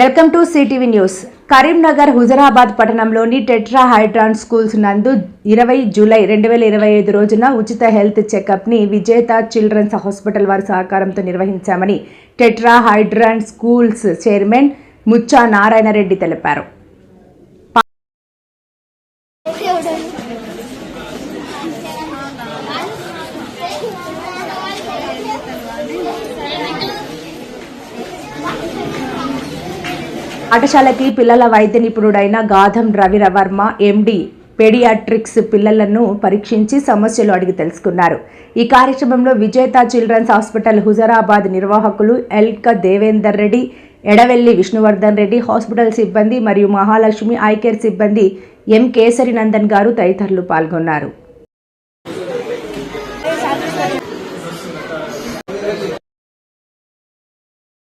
Welcome to C T V news. Karimnagar Huzurabad పట్టణంలోని Tetra Hydron schools నందు ఇరవై July రెండు వేల ఇరవై ఐదు రోజున ఉచిత హెల్త్ చెకప్ని విజేత చిల్డ్రన్స్ హాస్పిటల్ వారి సహకారంతో నిర్వహించామని Tetra Hydron schools chairman Muchcha Narayana Reddy తెలిపారు. పాఠశాలకి పిల్లల వైద్య నిపుణుడైన గాధం రవిరవర్మ ఎండి పెడియాట్రిక్స్ పిల్లలను పరీక్షించి సమస్యలు అడిగి తెలుసుకున్నారు. ఈ కార్యక్రమంలో విజేత చిల్డ్రన్స్ హాస్పిటల్ హుజరాబాద్ నిర్వాహకులు ఎల్క దేవేందర్ రెడ్డి ఎడవెల్లి విష్ణువర్ధన్ రెడ్డి హాస్పిటల్ సిబ్బంది మరియు మహాలక్ష్మి ఐకేర్ సిబ్బంది ఎం కేసరి నందన్ గారు తదితరులు పాల్గొన్నారు.